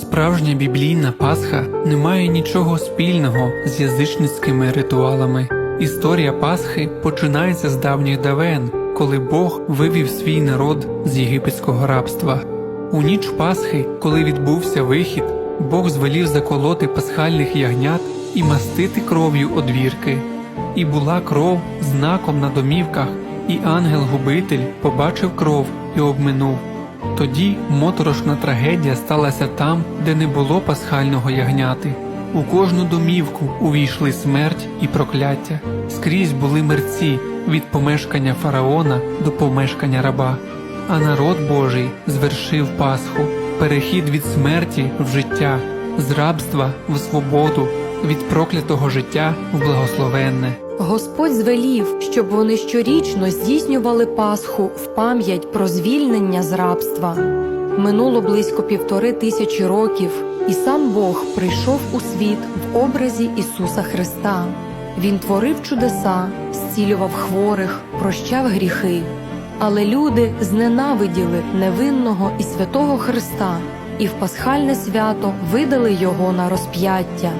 Справжня біблійна Пасха не має нічого спільного з язичницькими ритуалами. Історія Пасхи починається з давніх давен, коли Бог вивів свій народ з єгипетського рабства. У ніч Пасхи, коли відбувся вихід, Бог звелів заколоти пасхальних ягнят і мастити кров'ю одвірки. І була кров знаком на домівках, і ангел-губитель побачив кров і обминув. Тоді моторошна трагедія сталася там, де не було пасхального ягняти. У кожну домівку увійшли смерть і прокляття. Скрізь були мерці від помешкання фараона до помешкання раба. А народ Божий звершив Пасху, перехід від смерті в життя, з рабства в свободу, від проклятого життя в благословенне. Господь звелів, щоб вони щорічно здійснювали Пасху в пам'ять про звільнення з рабства. Минуло близько півтори тисячі років, і сам Бог прийшов у світ в образі Ісуса Христа. Він творив чудеса, зцілював хворих, прощав гріхи. Але люди зненавиділи невинного і святого Христа, і в пасхальне свято видали його на розп'яття.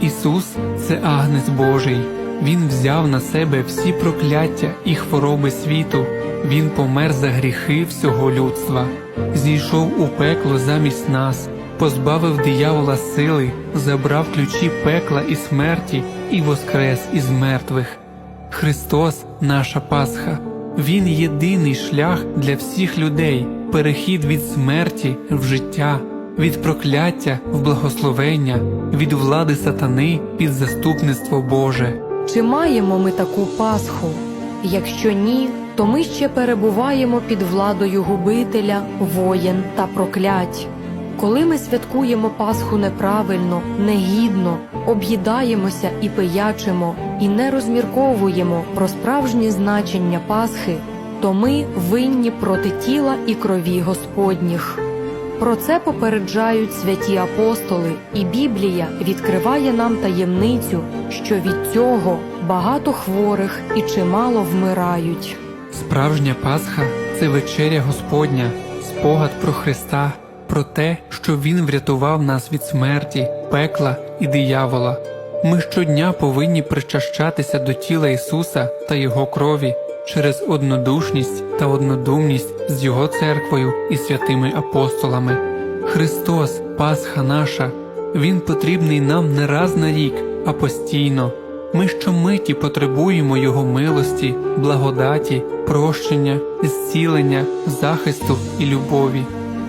Ісус це агнець Божий. Він взяв на себе всі прокляття і хвороби світу. Він помер за гріхи всього людства, зійшов у пекло замість нас, позбавив диявола сили, забрав ключі пекла і смерті і воскрес із мертвих. Христос наша Пасха. Він єдиний шлях для всіх людей, перехід від смерті в життя, від прокляття в благословення, від влади сатани під заступництво Боже. Чи маємо ми таку Пасху? Якщо ні, то ми ще перебуваємо під владою губителя, воєн та проклять. Коли ми святкуємо Пасху неправильно, негідно, об'їдаємося і пиячимо, і не розмірковуємо про справжнє значення Пасхи, то ми винні проти тіла і крові Господніх. Про це попереджають святі апостоли, і Біблія відкриває нам таємницю, що від цього багато хворих і чимало вмирають. Справжня Пасха це вечеря Господня, спогад про Христа, про те, що Він врятував нас від смерті, пекла і диявола. Ми щодня повинні причащатися до тіла Ісуса та Його крові через однодушність та однодумність з Його церквою і святими апостолами. Христос, Пасха наша, Він потрібний нам не раз на рік, а постійно. Ми щомиті потребуємо Його милості, благодаті, прощення, зцілення, захисту і любові.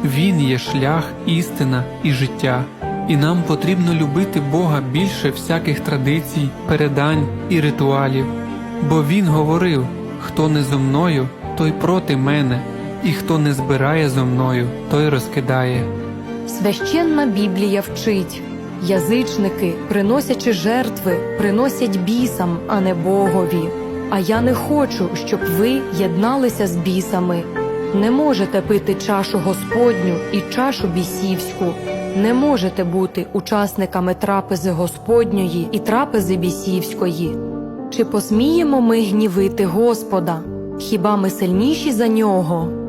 Він є шлях, істина і життя, і нам потрібно любити Бога більше всяких традицій, передань і ритуалів. Бо Він говорив: хто не зо мною, той проти мене, і хто не збирає зо мною, той розкидає. Священна Біблія вчить язичники, приносячи жертви, приносять бісам, а не Богові. А я не хочу, щоб ви єдналися з бісами. Не можете пити чашу Господню і чашу бісівську. Не можете бути учасниками трапези Господньої і трапези бісівської. Чи посміємо ми гнівити Господа? Хіба ми сильніші за нього?